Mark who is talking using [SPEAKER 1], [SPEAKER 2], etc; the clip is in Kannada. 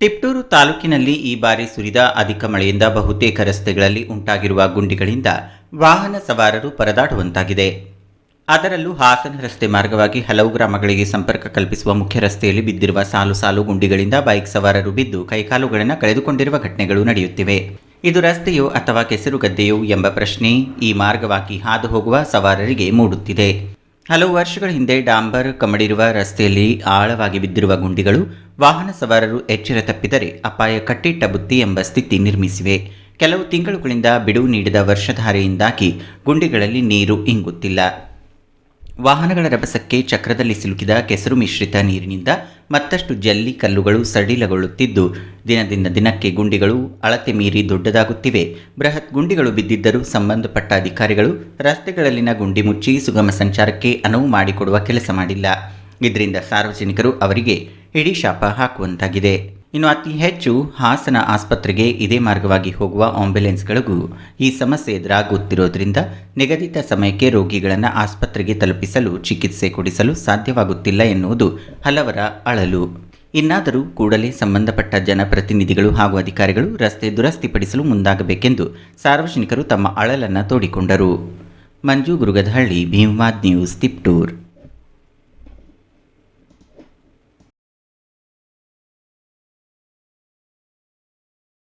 [SPEAKER 1] ತಿಪ್ಟೂರು ತಾಲೂಕಿನಲ್ಲಿ ಈ ಬಾರಿ ಸುರಿದ ಅಧಿಕ ಮಳೆಯಿಂದ ಬಹುತೇಕ ರಸ್ತೆಗಳಲ್ಲಿ ಉಂಟಾಗಿರುವ ಗುಂಡಿಗಳಿಂದ ವಾಹನ ಸವಾರರು ಪರದಾಡುವಂತಾಗಿದೆ. ಅದರಲ್ಲೂ ಹಾಸನ ರಸ್ತೆ ಮಾರ್ಗವಾಗಿ ಹಲವು ಗ್ರಾಮಗಳಿಗೆ ಸಂಪರ್ಕ ಕಲ್ಪಿಸುವ ಮುಖ್ಯ ರಸ್ತೆಯಲ್ಲಿ ಬಿದ್ದಿರುವ ಸಾಲು ಸಾಲು ಗುಂಡಿಗಳಿಂದ ಬೈಕ್ ಸವಾರರು ಬಿದ್ದು ಕೈಕಾಲುಗಳನ್ನು ಕಳೆದುಕೊಂಡಿರುವ ಘಟನೆಗಳು ನಡೆಯುತ್ತಿವೆ. ಇದು ರಸ್ತೆಯೋ ಅಥವಾ ಕೆಸರು ಗದ್ದೆಯೋ ಎಂಬ ಪ್ರಶ್ನೆ ಈ ಮಾರ್ಗವಾಗಿ ಹಾದು ಹೋಗುವ ಸವಾರರಿಗೆ ಮೂಡುತ್ತಿದೆ. ಹಲವು ವರ್ಷಗಳ ಹಿಂದೆ ಡಾಂಬರ್ ಕಮಡಿರುವ ರಸ್ತೆಯಲ್ಲಿ ಆಳವಾಗಿ ಬಿದ್ದಿರುವ ಗುಂಡಿಗಳು ವಾಹನ ಸವಾರರು ಎಚ್ಚರ ತಪ್ಪಿದರೆ ಅಪಾಯ ಕಟ್ಟಿಟ್ಟ ಬುತ್ತಿ ಎಂಬ ಸ್ಥಿತಿ ನಿರ್ಮಿಸಿವೆ. ಕೆಲವು ತಿಂಗಳುಗಳಿಂದ ಬಿಡುವು ನೀಡಿದ ವರ್ಷಧಾರೆಯಿಂದಾಗಿ ಗುಂಡಿಗಳಲ್ಲಿ ನೀರು ಇಂಗುತ್ತಿಲ್ಲ. ವಾಹನಗಳ ರಭಸಕ್ಕೆ ಚಕ್ರದಲ್ಲಿ ಸಿಲುಕಿದ ಕೆಸರು ಮಿಶ್ರಿತ ನೀರಿನಿಂದ ಮತ್ತಷ್ಟು ಜಲ್ಲಿ ಕಲ್ಲುಗಳು ಸಡಿಲಗೊಳ್ಳುತ್ತಿದ್ದು, ದಿನದಿಂದ ದಿನಕ್ಕೆ ಗುಂಡಿಗಳು ಅಳತೆ ಮೀರಿ ದೊಡ್ಡದಾಗುತ್ತಿವೆ. ಬೃಹತ್ ಗುಂಡಿಗಳು ಬಿದ್ದಿದ್ದರೂ ಸಂಬಂಧಪಟ್ಟ ಅಧಿಕಾರಿಗಳು ರಸ್ತೆಗಳಲ್ಲಿನ ಗುಂಡಿ ಮುಚ್ಚಿ ಸುಗಮ ಸಂಚಾರಕ್ಕೆ ಅನುವು ಮಾಡಿಕೊಡುವ ಕೆಲಸ ಮಾಡಿಲ್ಲ. ಇದರಿಂದ ಸಾರ್ವಜನಿಕರು ಅವರಿಗೆ ಇಡೀ ಶಾಪ ಹಾಕುವಂತಾಗಿದೆ. ಇನ್ನು ಅತಿ ಹೆಚ್ಚು ಹಾಸನ ಆಸ್ಪತ್ರೆಗೆ ಇದೇ ಮಾರ್ಗವಾಗಿ ಹೋಗುವ ಆಂಬ್ಯುಲೆನ್ಸ್ಗಳಿಗೂ ಈ ಸಮಸ್ಯೆ ಎದುರಾಗುತ್ತಿರೋದ್ರಿಂದ ನಿಗದಿತ ಸಮಯಕ್ಕೆ ರೋಗಿಗಳನ್ನು ಆಸ್ಪತ್ರೆಗೆ ತಲುಪಿಸಲು ಚಿಕಿತ್ಸೆ ಕೊಡಿಸಲು ಸಾಧ್ಯವಾಗುತ್ತಿಲ್ಲ ಎನ್ನುವುದು ಹಲವರ ಅಳಲು. ಇನ್ನಾದರೂ ಕೂಡಲೇ ಸಂಬಂಧಪಟ್ಟ ಜನಪ್ರತಿನಿಧಿಗಳು ಹಾಗೂ ಅಧಿಕಾರಿಗಳು ರಸ್ತೆ ದುರಸ್ತಿಪಡಿಸಲು ಮುಂದಾಗಬೇಕೆಂದು ಸಾರ್ವಜನಿಕರು ತಮ್ಮ ಅಳಲನ್ನು ತೋಡಿಕೊಂಡರು. ಮಂಜು ಗುರುಗದಹಳ್ಳಿ, ಭೀಮವಾದ್ ನ್ಯೂಸ್, ತಿಪ್ಟೂರ್.